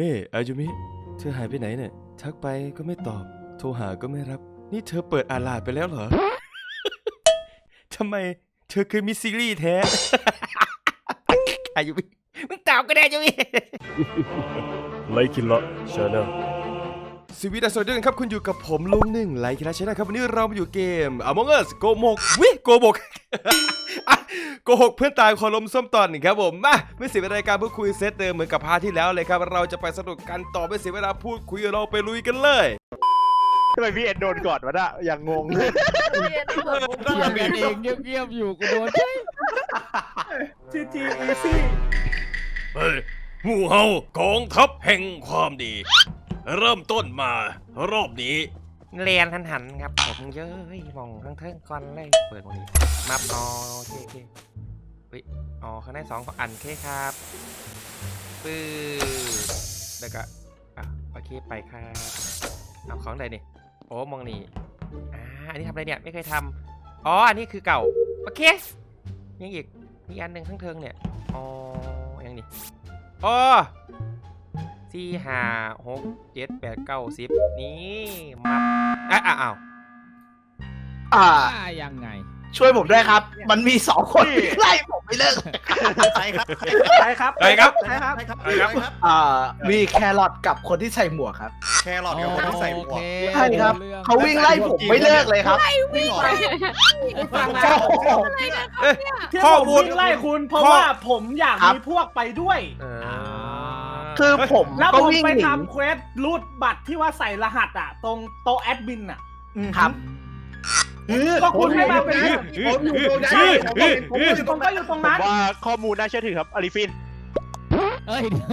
นี่อายุมิ เธอหายไปไหนเนี่ย ทักไปก็ไม่ตอบ โทรหาก็ไม่รับ นี่เธอเปิดอาลาดไปแล้วเหรอ ทำไม เธอเคยมีซีรีส์แท้ อายุมิ มึงตอบก็ได้อายุมิ ไลคินละชาแนลสวีดัสวัสดีครับ คุณอยู่กับผมลุงหนึ่งไลค์คิราชนะครับ วันนี้เรามาอยู่เกม Among Us โกมกวิโกบกอะ โกหกเพื่อนตายคอลมส้มตอนหนึ่งครับผมมาไม่เสียเวลาในการพูดคุยเซตเดิมเหมือนกับพาร์ทที่แล้วเลยครับ เราจะไปสนุกกันต่อไม่เสียเวลาพูดคุยเราไปลุยกันเลยทำไมพี่เอ็ดโดนก่อนวะน่ะอย่างงงเรียนเปิดมุกเถียงกันเองเงียบๆอยู่กูโดนใช่จีจีอีซี่เฮ้ยหมู่เฮากองทัพแห่งความดี เริ่มต้นมารอบนี้ เรียนทันหันครับผมเย้ยมองทั้งเทิงก่อนเลยเปิดตรงนี้มับอ๋อโอเคโอเคเฮ้ยอ๋อข้างในสองอันเคครับปื้อแล้วก็อะโอเคไปครับเอาของใดนี่โอ้มองนี่อ่าอันนี้ทำอะไรเนี่ยไม่เคยทำอ๋ออันนี้คือเก่าโอเคยังอีกมีอันหนึ่งข้างเทิงเนี่ยอ๋อยังนี่อ๋อ สี่ห้าหกเจ็ดแปดเก้าสิบนี่มับอะอะอ้าวอ่าว่ายังไง ช่วยผมด้วยครับ มันมีสองคนที่ไล่ผมไม่เลิกใครครับใครครับใครครับใครครับใครครับใครครับ อ่า มีแครอทกับคนที่ใส่หมวกครับ แครอทกับคนที่ใส่หมวก ใช่ครับ เขาวิ่งไล่ผมไม่เลิกเลยครับ วิ่งหรอฟังโอ้โหที่ข้อผมมูล วิ่งไล่คุณเพราะข้อว่าผมอยากครับมีพวกไปด้วย เออ คือผมแล้วก็ผมวิ่งไปหนีทำเควสรูดบัตรที่ว่าใส่รหัสอะ ตรงโต๊ะแอดมินอะ ครับ ก็คุณให้มาเป็นผมอยู่ตรงนั้นผมอยู่ผมก็อยู่ตรงนั้น ว่าข้อมูลน่าเชื่อถือครับอลิฟิน เอ้ยเดี๋ยว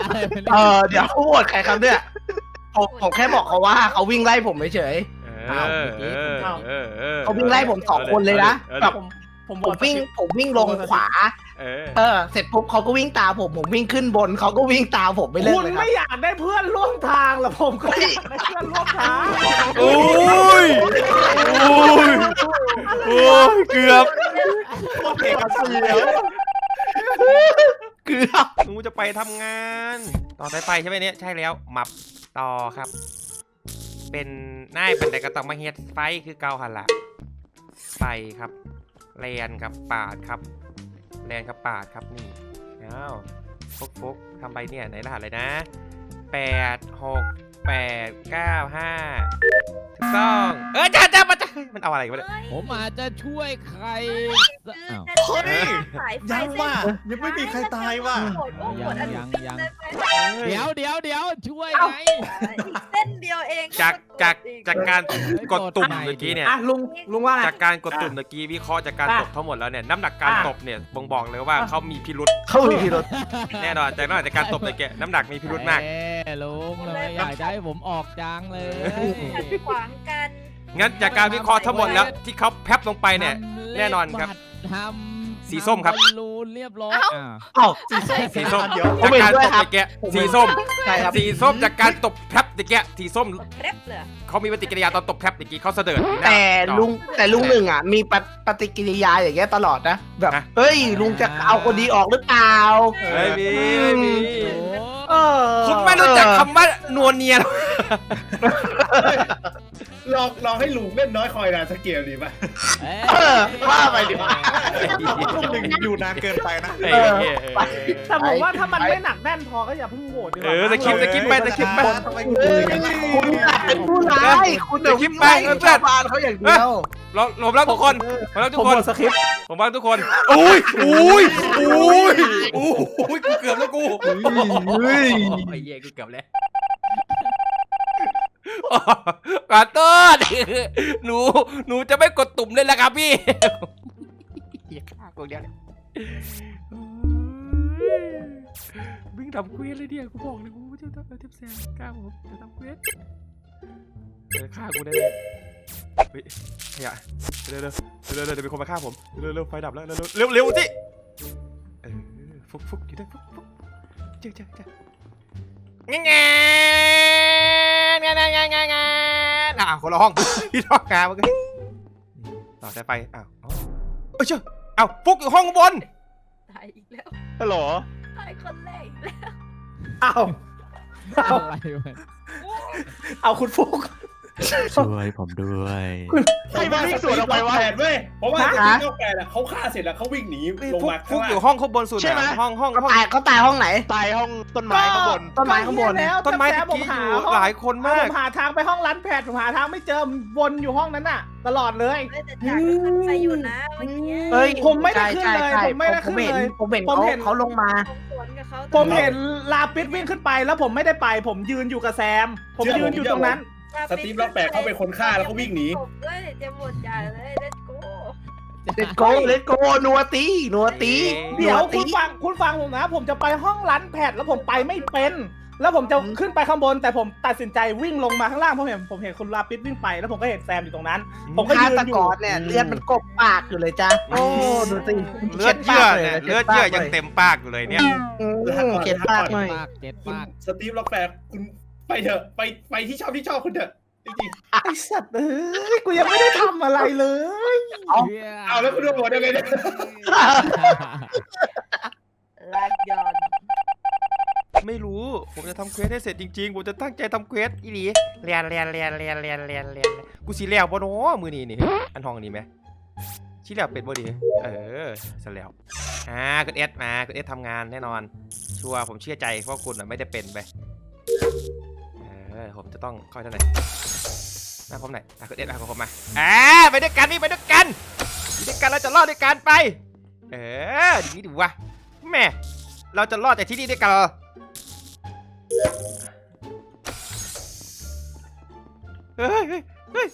อะไรเป็นเออเดี๋ยวพูดใครครับเนี่ยผมผมแค่บอกเขาว่าเขาวิ่งไล่ผมเฉย เออเออเออออเขาวิ่งไล่ผมสองคนเลยนะออแบบ ผมผมๆบผอกมวิ่งผมวิ่งลงขวา เออเออ เสร็จปุ๊บเขาก็วิ่งตามผม ผมวิ่งขึ้นบน เขาก็วิ่งตามผมไม่เลิกคุณเลยครับ ไม่อยากได้เพื่อนร่วมทางเหรอผมก็อยากได้เพื่อนร่วมทางโอ้ยโอ้ยโอ้ยเกือบเก่งกับซีแล้วเกือบหนูจะไปทำงาน ต่อสายไฟใช่ไหมเนี่ยใช่แล้วมับต่อครับ เป็นนายเป็นแต่กระต้องมาเฮ็ดไฟคือเกาหันละไฟครับ แลนครับปาดครับแลนครับปาดครับนี่อ้าวฟุกฟุกทำไปเนี่ยไหนรหัสเลยนะแปดหกแปดเก้าห้าถูกต้องเออจ้าจ้ามาจ้ามันเอาอะไรกันวะเนี่ยผมอาจจะช่วยใครอ้าว เฮ้ยสายไฟยังว่ะยังไม่มีใครตายว่ะโกรธโอ้โกรธอันยังยังได้ไหมเดี๋ยวเดี๋ยวเดี๋ยวช่วยไง อีกเส้นเดียวเอง จาก จากอีจากการกดตุ่มเมื่อกี้เนี่ย อะลุงลุงว่าไง จากการกดตุ่มเมื่อกี้วิเคราะห์จากการอะตบทั้งหมดแล้วเนี่ยน้ำหนักการอะ ตบเนี่ยบ่งบอกเลยว่าอะเขามีพิรุษเขามีพิรุษแน่นอนจากนอกจากการตบเมื่อกี้น้ำหนักมีพิรุษมาก เอ้ยลุงเลยอยากจะให้ผมออกจังเลยขัดขวางกันงั้นจากการวิเคราะห์ทั้งหมดแล้วที่เขาแพบลงไปเนี่ย แน่นอนครับ ทำ สีส้มครับทำอลลูนเรียบร้อยอะอ้าวสีส้มสีส้มเดี๋ยวผมจากเห็นการด้วยครับตบเมื่อกี้สีส้ม ใช่ครับ สีส้มจากการตบแพบเมื่อกี้สีส้มเร็บเลยเขามีปฏิกิริยาตอนตบแพบเมื่อกี้เขาเสด็จแต่ลุงแต่ลุงหนึ่งอะมีปฏิปฏิกิริยาอย่างเงี้ยตลอดนะแบบฮะ เฮ้ยลุงจะเอาคนดีออกหรือเปล่าไม่มีไม่มี โอ้ เออคุณไม่รู้จักคำว่านวลเนียหรอ ลองลองให้ลุงเล่นน้อยคอยนานสักเกมดีป่ะเอ้ยเออว่าไปดิว่าลูกหนึ่งอยู่นานเกินไปนะเออเออเออแต่ผมว่าถ้ามันไม่หนักแน่นพอก็อย่าเพิ่งโหวตดีกเอว่าอสกิปสกิปไปสกิปไปทำไมคุณเป็นอย่างนั้นคุณน่ะเป็นผู้ร้ายคุณน่ะเดี๋ยวคิดไปวิ่งเพื่ไล่อนชาวบ้านเขาอย่างเดียวเราผมรักทุกคนผมรักทุผกมคโหนวตสคริปต์ผมรักทุกคนโอ้ยโอ้ยโอ้ยโอ้ยกูเกือบแล้วกูเฮ้ยไอ้เหี้ยกูเกือบแล้ว ขอโทษหนู หนูจะไม่กดตุ่มเลยละครับพี่อย่าฆ่ากูเดียวเนี่ยวิ่งทำเควสเลยเนี่ยกูบอกเลยกูจะทำเทปแซมกล้าผมจะทำเควสเดี๋ยฆ่ากูได้เลยเฮ้ยขยะเร็วเร็วเร็วเร็วเดี๋ยวมีคนมาฆ่าผมเร็วเร็วไฟดับแล้วเร็วเร็วเร็วสิเออฟุกฟุกอยู่ได้ฟุกฟุกเจ๊เจ๊เจ๊งง งงงงงงงอะคนละห้อง พี่ท้องกาเมื่อกี้ต่อสายไฟอ้าวอ๋อเอ้ยเชื่ออ้าวฟุกอยู่ห้องบน ตายอีกแล้วฮัลโหลตายคนแรกอีกแล้ว อ้าวเอาอะไรวะ เอาคุณฟุก ช่วยผมด้วยให้มันวิ่งสวนออกไปวะ แปดเว้ยเพราะว่าสตีฟเข้าแปดอะเขาฆ่าเสร็จแล้วเขาวิ่งหนีนี่ลงฟุกมาฟุข้างกล่าอยู่ห้องข้างบนสุดใช่ไหมอะห้องห้องเขาห้อง ตายเขาตายห้องไหน ตายห้องต้นไม้ข้างบน ต้นไม้ข้างบน ก็เหี้ยแล้วต้นไม้แต่ตะผมกี้หาอยู่ห้องหลายคนมาก ผมหาทางไปห้องร้านแพทย์ผมหาทางไม่เจอวนอยู่ห้องนั้นน่ะ ตลอดเลยเอ้ยแต่จากก็ขึ้นไปอยู่นะเมื่อกี้เฮ้ยผมไม่ได้ขึ้นใช่เลยใช่ผมไม่ได้ขึ้นผมเห็นเลยผมเห็นผมเขาเห็นเขาลงมา ผมสวนกับเขาผมเห็นลาปิดวิ่งขึ้นไปแล้วผมไม่ได้ไป ผมยืนอยู่กับแซม ผมยืนอยู่ตรงนั้น สตีฟล็อกแปดเขาเป็นคนฆ่าแล้วเขาวิ่งหนีผมด้วยจะหมดใหญ่เลย let's go เลตโกเลตโกนัวตีนัวตีเดี๋ยวนัคุตีณฟังคุณฟังผมนะ ผมจะไปห้องร้านแพทย์แล้วผมไปไม่เป็น แล้วผมจะขึ้นไปข้างบน แต่ผมตัดสินใจวิ่งลงมาข้างล่างเพราะเห็นผมเห็นคุณลาปิดวิ่งไปแล้วผมก็เห็นแซมอยู่ตรงนั้น ผมก็ฆายืนตอกยู่รเนี่ยเลือดมันกบปากอยู่เลยจ้ะโอ้ดูสิเลือดเยื่อเนี่ยเลือดเยื่อยังเต็มปากอยู่เลยเนี่ยอืมเข็ดปากหน่อยปากเจ็ดคุณปากสตีฟล็อกแปดคุณ ไปเถอะไปไปที่ชอบที่ชอบคุณเถอะจริงไอสัตว์เอ้ยกูยังไม่ได้ทำอะไรเลย ๆเอาแล้วคุณโดนโหวตยังไงเนี่ยลากยอนไม่รู้ ผมจะทำเควสให้เสร็จจริงๆ ผมจะตั้งใจทำเควสอีหลีเรียนเรียนเรียนเรียนเรียนเรียนเรียนกูสีแล้วบ่เนาะมือนี้นี่อันห้องนี้ไหมชี้แล้วเป็นบ่ดีเออเสร็จแล้วอ่าคุณเอสมาคุณเอสทำงานแน่นอน ชัวร์ผมเชื่อใจเพราะคุณอะไม่ได้เป็นไปเออผมจะต้องเข้าท่านไหนหน้าผมไหนอะคุณเอสมาของผมมาอ่าไปด้วยกันนี่ไปด้วยกันอยู่ด้วยกันเราจะรอดด้วยกันไป เออดีดีวะแม่เราจะรอดจากที่นี่ด้วยกันเหรอเฮ้ยเฮ้ยเฮ้ย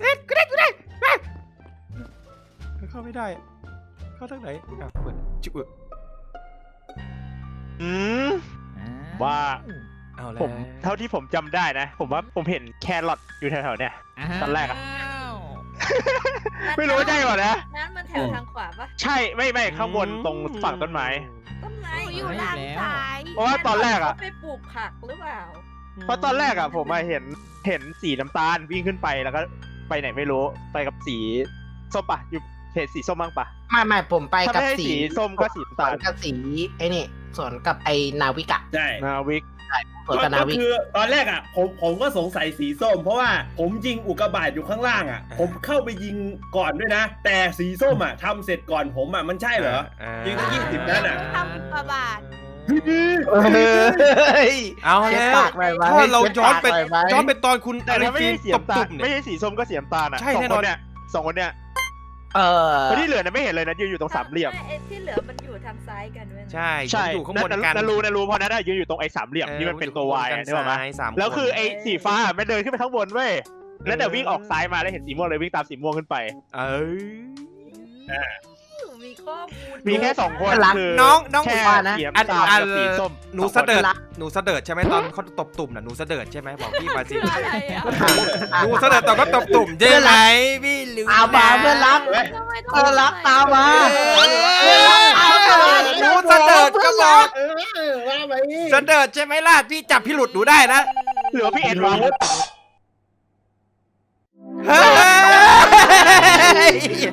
เฮ้ยกูได้กูได้เฮ้ยเข้าไม่ได้อะเข้าทางไหนอะเปิดจุ๊บอืมว่า เอาแล้วผมเท่าที่ผมจำได้นะ ผมว่าผมเห็นแครอทอยู่แถวๆเนี่ย ตอนแรกอะไม่รู้ว่าใช่ป่ะนะ นั้นมันแถวทางขวาปะใช่ไม่ไม่ข้างบนตรงฝั่งต้นไม้ ต้นไม้อยู่ด้านซ้ายเพราะว่าตอนแรกอะไปปลูกผักหรือเปล่า เพราะตอนแรกอะผมมาเห็นเห็นสีน้ำตาลวิ่งขึ้นไปแล้วก็ไปไหนไม่รู้ไปกับสีส้มปะอยู่เห็นสีส้มบ้างปะ ไม่ไม่ผมไปถ้ากับไม่ให้สีสีส้มก็สีน้ำสวตานลกับสีไอ้นี่สวนกับไอ้นาวิกะ ใช่ นาวิก สวนกับนาก็วิกคือตอนแรกอะผมผมก็สงสัยสีส้ม เพราะว่าผมยิงอุกกาบาตอยู่ข้างล่างอะ ผมเข้าไปยิงก่อนด้วยนะ แต่สีส้มอะทำเสร็จก่อนผมอะมันใช่เหรอ ยิงตั้งยี่สิบนัดอะทำกระบาดเฮ้ยเอาเช็ดแล้วปากหน่อยไหมถ้าเราย้อนไปเช็ดปากหน่อยไหม ย้อนไปตอนคุณแต่อะไรถ้าไม่ฟิใช่ล์มสีตบน้ำตาตุ่ลมเนี่ไม่ย ใช่สีส้มก็สีน้ำตาลอะใช่สองแน่คนอน เนี่ยสองคนเนี่ย เออคนที่เหลือเนี่ยไม่เห็นเลยนะยืนอยู่ตรงสามเหลี่ยมไอ้ที่เหลือมันอยู่ทางซ้ายกันเว้ยนะใช่ใช่อยู่ข้างบนนั่นกันนั่นรู้นั่นรู้เพราะนั่นน่ะยืนอยู่ตรงไอ้สามเหลี่ยมที่มันเป็นตัววายนึกออกไหมสามแล้วคือคนไอ้สีฟ้ามันเดินขึ้นไปข้างบนเว้ย แล้วแต่วิ่งออกซ้ายมาแล้วเห็นสีม่วงเลยวิ่งตามสีม่วงขึ้นไป เอ้ยมี ข้อมูลมีแค่สองคนรักคือน้องน้อง แค่ว่านะสีอันน้ำตาลอันกับสีส้มหนูสองเสคนดิร์ดหนูเสดิร์ดใช่ไหมตอนเขาตบตุ่มน่ะหนูเสดิร์ดใช่ไหมบอกพี่มาสิคืออะไรอะหนูเสดิร์ดตอนเขาตบตุ่มใช่ไหมพี่หรือตามมาเพื่อนรักทำไมต้งเออรักตามมาเอ้ยหนูเสดิร์ดก็บอกเออว่าไปเสดิร์ดใช่ไหมล่ะพี่จับพี่หลุดหนูได้นะเหลือพี่เอ็ดวะเฮ้ย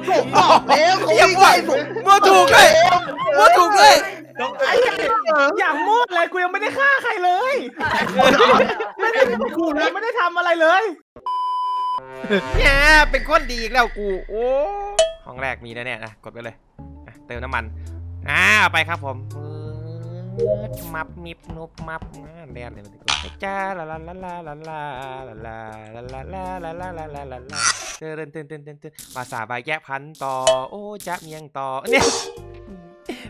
ผมบอกแล้วเขาอย่าวิ่งมั่วไล่ผมมั่วถูกเลยมั่วถูกเลยไอ้เหี้ยอย่างมุดเลยกูยังไม่ได้ฆ่าใครเลยไม่ได้กูเลยไม่ได้ทำอะไรเลย เนี่ยเป็นคนดีอีกแล้วกู โอ้ห้องแรกมีแน่ๆนะกดไปเลยอะเติมน้ำมัน อ่าเอาไปครับผมมับมิบนุบมับอ่าแดนเลยมันจะจ้า ลาลาลาลาลาลาลาลาลาลาลาลาลาลาลาลาลาเตือนเตือนเตือนเตือนเตือนภาษาบายแยกพันต่อ โอ้จะเมียงต่อเนี่ย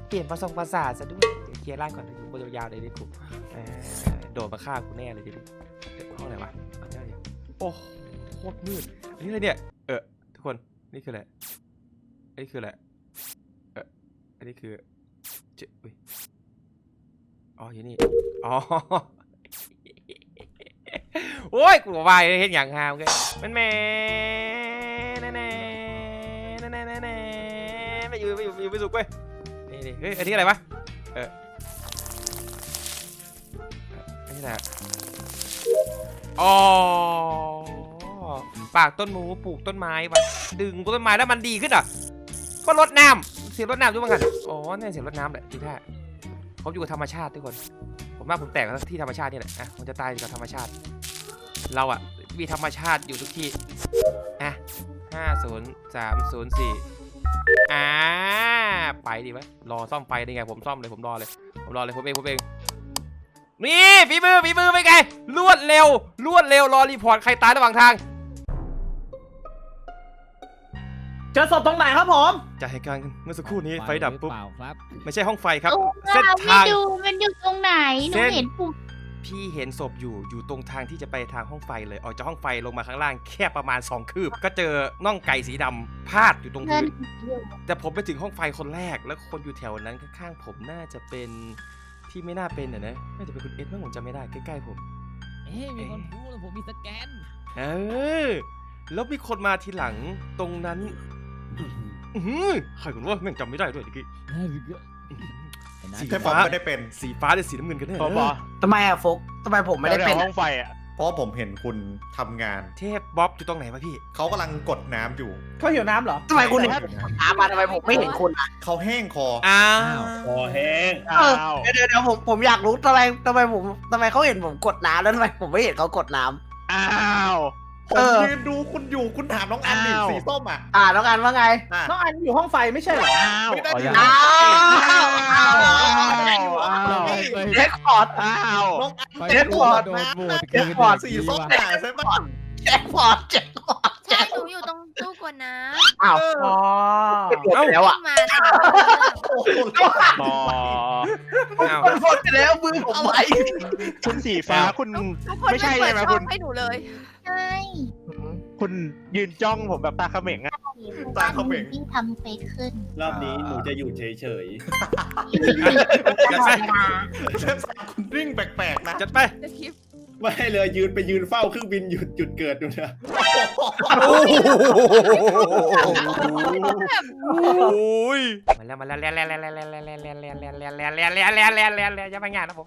เปลี่ยนภาษาภาษาซะด้วยเคลียร์ร่างก่อนอยู่บยาวๆเลยดิกูโดดมาฆ่ากูแน่เลยดิเดี๋ยวห้องไหนวะโอ้โคตรมืดอันนี้เลยเนี่ย เออทุกคนนี่คืออะไรอันนี้คืออะไรเอออันนี้คือเจ๊อุ้ยอ๋ออยู่นี่อ๋อ โอ้ยกูว่าเห็นอย่างงามเลยมันแม่แน่แน่แน่แน่แน่แน่ไม่อยู่ไม่อยู่ไม่อยู่ไม่สุกเว้ยนี่นี่เฮ้ยอันนี้อะไรวะเอออันนี้อะไรอะอ๋อปากต้นหมูปลูกต้นไม้วะดึงต้นไม้แล้วมันดีขึ้นอะก็รดน้ำเสียงรดน้ำด้วยมั้งกันอ๋อเนี่ยเสียงรดน้ำแหละที่แท้เขาอยู่กับธรรมชาติทุกคน ผมว่าผมแตกกับที่ธรรมชาตินี่แหละอะผมจะตายอยู่กับธรรมชาติ เราอะมีธรรมชาติอยู่ทุกที่อะห้าศูนย์สามศูนย์สี่อ่าไปดีไหมรอซ่อมไฟได้ไงผมซ่อมเลยผมรอเลย ผมรอเลยผมเองผมเองนี่ฝีมือฝีมือเป็นไงรวดเร็วรวดเร็วรอรีพอร์ตใครตายระหว่างทางเจอศพตรงไหนครับผมจากเหตุการณ์เมื่อสักครู่นี้ไฟดับปุ๊บ เปล่าครับ ไม่ใช่ห้องไฟครับตรงเส้นเราทาง ไม่ดูมันอยู่ตรงไหนหนูเส้น เห็นปุ่ม พี่เห็นศพอยู่อยู่ตรงทางที่จะไปทางห้องไฟเลย ออกจากห้องไฟลงมาข้างล่างแค่ประมาณ 2 คืบ ก็เจอน่องไก่สีดำพาดอยู่ตรงเงิพื้นนแต่ผมไปถึงห้องไฟคนแรก แล้วคนอยู่แถวนั้นข้างๆผมน่าจะเป็นที่ไม่น่าเป็นอะนะน่าจะเป็นคุณเอ็ดมั้งผมจำไม่ได้ใกล้ๆผม เอ้ยมีคนพูดแล้วผมมีสแกน เออ แล้วมีคนมาทีหลังตรงนั้น อื้อหือใครกันว่าแม่งจำไม่ได้ด้วยเมื่อกี้ไอ้นัท สีแค่ผมฟ้าไม่ได้เป็นสีฟ้าหรือสีน้ำเงินกันแน่พอบอทำไมอะฟกทำไมผมไม่ได้เป็นห้องไฟอะเพราะผมเห็นคุณทำงาน เทพบ๊อบอยู่ตรงไหนวะพี่ เขากำลังกดน้ำอยู่ เขาหิวน้ำเหรอทำไมคุณเห็นน้ำมาทำไมผมไม่เห็นคุณอะเขาแห้งคอ อ้าอ้าวคอแห้งอ้าวเดี๋ยวเดี๋ยวเดี๋ยวผมผมอยากรู้ทำไมทำไมผมทำไมเขาเห็นผมกดน้ำแล้วทำไมผมไม่เห็นเขากดน้ำอ้าว ผมเออยืนดูคุณอยู่คุณถามน้องอันนี่อ้าว สีส้มอะ อ่าแล้วกันว่าไง อะ น้องอันอยู่ห้องไฟไม่ใช่เหรออ้าวไม่ได้อ๋ออยู่ยังอ้าว อ้าวอ้าวไปเช็คพอร์ตอ้าวน้องอันไปเจ็ดโดพอร์ตนโดนโหวตเจ็คืดนพอร์ตสีส้มว่ะด่าใช่ปะเช็คพอร์ตเช็คพอร์ต ใช่หนูอยู่ตรงตู้กดน้อ้าวอ๋อเอ้าแล้วำอะมาโอ้โหบออ้าวมันหมดไปแล้วมือผมไวคุณสีฟ้าคุณ ทุกคนไม่ใช่เปิใช่ดไหมช่คุองณให้หนูเลย ใช่คุณยืนจ้องผมแบบตาเขม็งอะตาเขาเหม่งที่ทำเฟซขึ้นรอบนี้หนูจะอยู่เฉยตลอดเวลาเชฟสามคุณริ่งแปลกๆนะจัดไปๆ ไม่เลยยืนไปยืนเฝ้าเครื่องบินหยุดจุดเกิดดูนะโอ้ยมาแล้วมาแล้วแล้วแล้วแล้วแล้วแล้วแล้วแล้วแล้วแล้วแล้วแล้วแล้วแล้วแล้วแล้วแล้วอย่ามาหยาดนะผม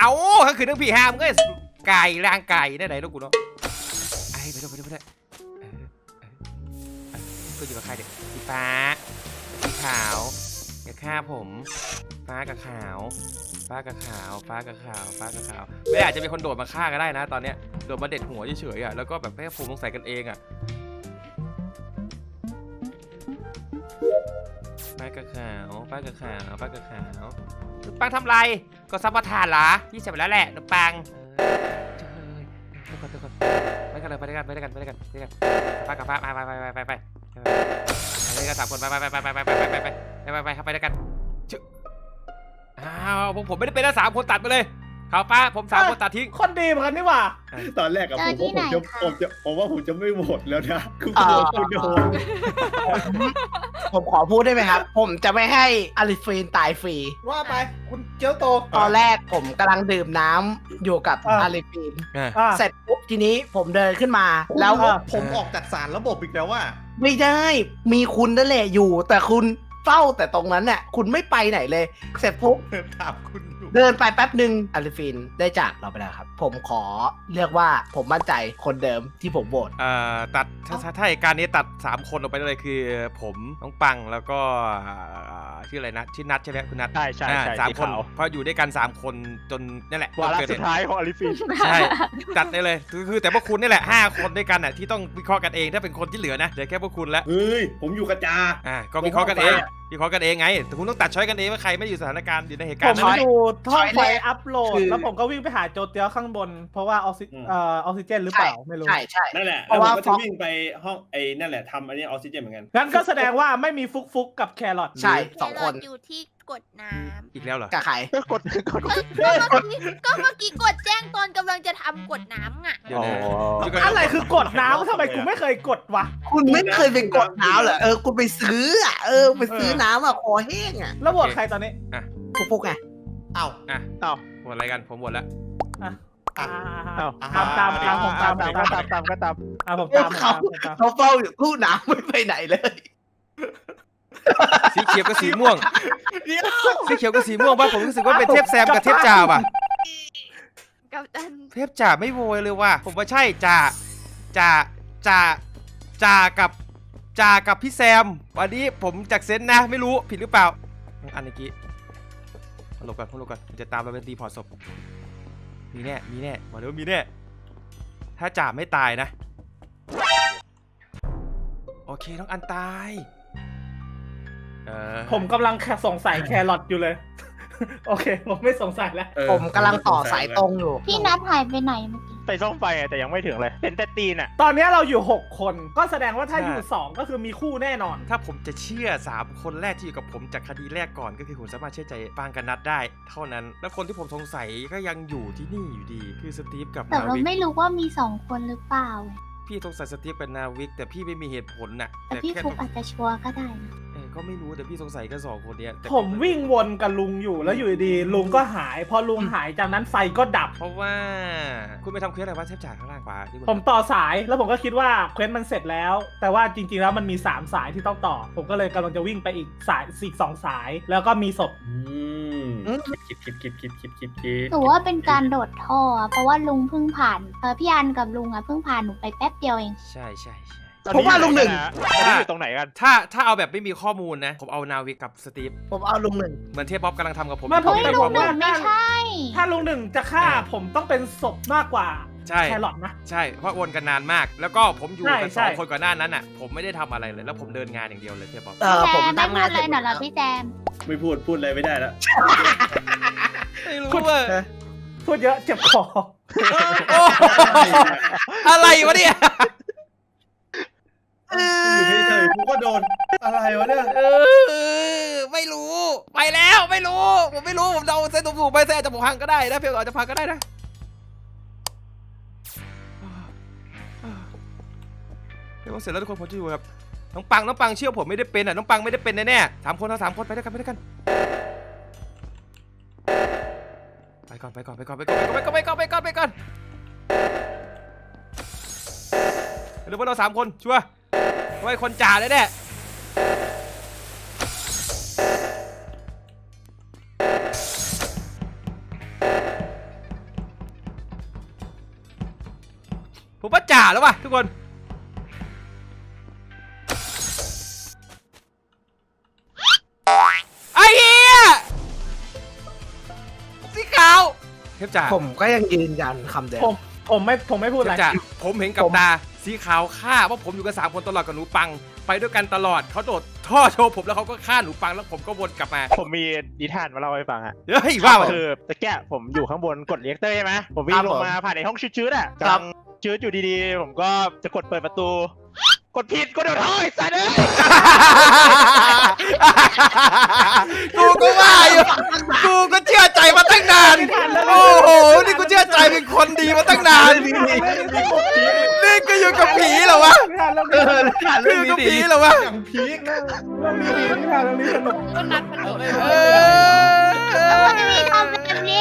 เอาก็คือทั้งพี่ฮามก็ไก่ร่างไก่ได้ไหนลูกกูเนาะไอ้ไปด้วยไปด้วยไปด้วยเออเออเออก็อยู่กับใครเด็กสีฟ้าสีขาวอย่าฆ่าผม ฟ้ากับขาว ฟ้ากับขาว ฟ้ากับขาว ฟ้ากับขาวไม่อาจจะมีคนโดดมาฆ่าก็ได้นะ ตอนเนี้ยโดดมาเด็ดหัวเฉยๆอะแล้วก็แบบให้ผมสงสัยกันเองอะฟ้ากับขาว ฟ้ากับขาว ฟ้ากับขาวนุปังทำไรก็ซับประทานเหรอพี่เสร็จไปแล้วแหละนุปังเออทุกคนทุกคนไปกันเลยไปด้วยกันไปด้วยกันไปด้วยกันไปด้วยกันฟ้ากับฟ้าไปไปไปไปไปไปไปไปด้วยกันสามคนไปไปไปไปไปไปไปไปไปไปไปไปครับไปด้วยกันชึ อ้าวผมผมไม่ได้เป็นนะสามคนตัดไปเลยขาวฟ้าผมสามคนตัดทิ้ง คนดีเหมือนกันนี่หว่า ตอนแรกอะผมว่าผมจะผมจะผมว่าผมจะไม่โหวตแล้วนะคืออ่าคุณโดนผมขอพูดได้ไหมครับ ผมจะไม่ให้อลิฟีนตายฟรี ว่าไปคุณเจียวโต ตอนแรกผมกำลังดื่มน้ำอยู่กับอ่าอลิฟีนอ่าเสร็จปุ๊บทีนี้ผมเดินขึ้นมา แล้แล้ววผมออกจากสารระบบอีกแล้วว่า ไม่ได้ มีคุณนั่นแหละอยู่ แต่คุณ เฝ้าแต่ตรงนั้นเนี่ยคุณไม่ไปไหนเลย เสร็จปุ๊บถามคุณ เดินไปแป๊บหนึ่งอลิฟินได้จากเราไปแล้วครับ ผมขอเรียกว่าผมมั่นใจคนเดิมที่ผมโหวตเอ่อตัดถ้าถ้าถ้าเหตุการณ์นี้ตัด 3 คนออกไปเลยคือ ผมน้องปังแล้วก็อ่าชื่ออะไรนะชื่อนัทใช่ไหมคุณนัทใช่ใช่อ่าใช่สามสีคนขาวเพราะอยู่ด้วยกัน 3 คนจนนั่นแหละวาระเกิดสุเหดตุ ท้ายของอลิฟีนใช่จัดได้เลยคือคือแต่พวกคุณนี่แหละ 5 คนด้วยกันอะที่ต้องวิเคราะห์กันเองถ้าเป็นคนที่เหลือนะเหลือแค่พวกคุณแล้วเฮ้ย ผมอยู่กับจา อ่าก็วิเคราะห์กันเอง วิเคราะห์กันเองไง แต่คุณต้องตัดช้อยกันเองว่าใครไม่อยู่สถานการณ์อยู่ในเหตุผการมณ์นั้นอยู่ท่อไฟช้อยแรกอัพโหลดคือแล้วผมก็วิ่งไปหาโจเตียวข้างบน เพราะว่าออกซิเอ่อออกซิเจนหรือเปล่าไม่รู้ ใช่ใช่ นั่นแหละเพแล้วราะผมว่าก็จะวิ่งไปห้องไอ้นั่นแหละทำอันนี้ออกซิเจนเหมือนกัน งั้นก็แสดงว่าไม่มีฟุกฟุกกับแครอท ใช่ สองคนอยู่ที่ กดน้อีกแล้วเหรอกับใครก็กดกดำก็เมื่อกี้ก็เมื่อกี้กดแจ้งตอนกำลังจะทำกดน้ำอะ เดี๋ยวนะอ๋อเดี๋ยวก่นอะไรคือกดน้ำทำไมกูไม่เคยกดวะ คุณไม่เคยไปกดน้ำเหรอเออคุณไปซื้ออะเออไปซื้อน้ำอะคอแห้งอะแล้วโหวตใครตอนนี้ ฟุกๆไงเอ้าอะเอ้า หมดอะไรกัน ผมหมดแล้ว อะอะเอ้าตามตามตามผมตามตามตามก็ตามตามก็ตาม อะผมตามผมตามผมตาม เขาเฝ้าอยู่ตู้น้ำไม่ไปไหนเลย สีเขียวกับสีม่วง เดี๋ยวสีเขียวกับสีม่วงป่ะผมรู้สึกว่าเป็นเทพแซมกับเทพจ่าป่ะ กับตันเทพจ่าไม่โวยเลยว่ะ ผมว่าใช่จ่าจ่าจ่าจ่ากับจ่ากับพี่แซม วันนี้ผมจากเซนต์นะ ไม่รู้ผิดหรือเปล่า อันเมื่อกี้มาหลบก่อนมาหลบก่อนผมจะตามไปเป็นตีพอร์ตศพ มีแน่ มีแน่บอกเลยว่ามีแน่ ถ้าจ่าไม่ตายนะ โอเคน้องอันตาย เออผมกำลังแค่สงสัยแครอทอยู่เลย โอเค ผมไม่สงสัยแล้ว เออผมกำลังต่อสายตรงอยู่ พี่นัทหายไปไหนเมื่อกี้ไปซ่อมไฟอะแต่ยังไม่ถึงเลย เป็นแต่ตีนอะ ตอนนี้เราอยู่ 6 คนก็แสดงว่าถ้าอยู่ 2 ก็คือมีคู่แน่นอน ถ้าผมจะเชื่อสามคนแรกที่อยู่กับผมจากคดีแรกก่อนก็คือผมสามารถเชื่อใจปางกันนัดได้ เท่านั้น แล้วคนที่ผมสงสัยก็ยังอยู่ที่นี่อยู่ดี คือสตีฟกับแต่นาเราวิกไม่รู้ว่ามีสองคนหรือเปล่า พี่สงสัยสตีฟกับนาวิกแต่พี่ไม่มีเหตุผลน่ะแต่พี่แค่ฟุกอาจจะชัวร์ก็ได้นะเออ ก็ไม่รู้แต่พี่สงสัยแค่สองคนเนี้ยแต่ผมวิ่งวนกับลุงอยู่แล้วอยู่ดีๆลุงก็หาย พอลุงหายจากนั้นไฟก็ดับ เพราะว่าคุณไปทำเควสอะไรวะเทพจ่าข้างล่างขวาที่คุณผมต่อสายแล้วผมก็คิดว่าเควสมันเสร็จแล้ว แต่ว่าจริงๆแล้วมันมี 3 สายที่ต้องต่อ ผมก็เลยกำลังจะวิ่งไปอีกสายอีกสองสาย แล้วก็มีศพ อืมคิดคิดคิดคิดคิดคิดคิดหนูว่าเป็นการโดดท่ออะเพราะว่าลุงเพิ่งผ่านเออพี่อันกับลุงอะเพิ่งผ่านหนูไปแป๊บเดียวเอง ใช่ใช่ใช่ ผมว่าลุงหนึ่ง ตอนนี้อยู่ตรงไหนกัน ถ้าถ้าเอาแบบไม่มีข้อมูลนะ ผมเอานาวิกกับสตีฟผมเอาลุงหนึ่ง เหมือนเทพบ๊อบกำลังทำกับผมไม่ผมที่แต่ไผมหนูว่าไม่ใช่ ถ้าลุงหนึ่งจะฆ่าผมต้องเป็นศพมากกว่าใช่ แครอทนะ ใช่ เพราะวนกันนานมาก แล้วก็ผมอยู่ใช่กันใช่สองคนก่อนหน้านั้นอะ ผมไม่ได้ทำอะไรเลย แล้วผมเดินงานอย่างเดียวเลยเทพบ๊อบ เออแจผมมไม่ทำพูงานดเสเลร็ยจหน่อยเหรอแล้วพี่แจม ไม่พูดพูดอะไรไม่ได้แล้ว ไม่รู้ว่าพูดเยอะเจ็บคอ โอ้อะไรวะเนี่ยอยู่ ก็โดน อะไรวะเนี่ยเออไม่รู้ ไปแล้วไม่รู้ ผมไม่รู้ ผมเดาเส้นถูกๆไปเส้นอาจจะพังก็ได้นะเพียงอาจจะพังก็ได้นะเรียกว่าเสร็จแล้วทุกคนผมจะอยู่กับน้องปังน้องปังเชื่อผมไม่ได้เป็นอะน้องปังไม่ได้เป็นแน่ๆสามคนเอาสามคนไปด้วยกันไปด้วยกันไปก่อนไปก่อนไปก่อนไปก่อนไปก่อนไปก่อนไปก่อนไปก่อนเดี๋ยวพวกเราสามคนชัวร์ ไว้คนจ่าเลยแน่ผมว่าจ่าแล้วว่ะทุกคน ไอ้เหี้ยสีขาวเทพจ่าผมก็ยังยืนยันคำเดิมผมผมไม่ผมไม่พูดเทอะไร พจ่าผมเห็นกับผมตา สีขาวฆ่าว่าผมอยู่กับสามคนตลอดกับหนูปัง ไปด้วยกันตลอดเขาโดดท่อโชว์ผมแล้วเขาก็ฆ่าหนูปังแล้วผมก็วนกลับมาผมมีนิทานมาเล่าให้ฟังอะเฮ้ยว่ามา คือตะแกะผมอยู่ข้างบนกดเรียกเตอร์ใช่ไหมผมวิ่งลงมาผ่านในห้องชืดๆอะครักำบลังชืดอยู่ดีๆ ผมก็จะกดเปิดประตู กดผิดกดโดนท่อไอ้สัตว์เอ้ยกูก็ว่าอยู่กูก็เชื่อใจมาตั้งนาน โอ้โห นี่กูเชื่อใจเป็นคนดีมาตั้งนาน นี่ก็อยู่กับผีเหรอวะนิทานเรื่องเอนี้อคืออยู่กับผีเหรอวะอย่างพีคนะเรื่องนี้นิทานเรื่องนี้สนุกก็นัดมันอยู่เออทำไมทำแบบนี้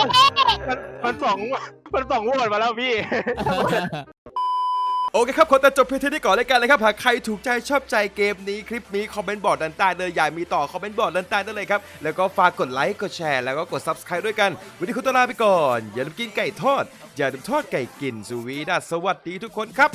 มันมันสองมันสองงวดมาแล้วพี่ โอเคครับขอตัดจบเพียงเท่านี้ก่อนเลยกันนะครับหากใครถูกใจชอบใจเกมนี้คลิปนี้คอมเมนต์บอร์ดดันใต้เลยอยากมีต่อคอมเมนต์บอร์ดดันใต้ได้เลยครับแล้วก็ฝากกดไลค์กดแชร์แล้วก็กด subscribe ด้วยกันวันนี้คุณต้องลาไปก่อน อย่าลืมกินไก่ทอด อย่าลืมทอดไก่กินสุวีดาสวัสดีทุกคนครับ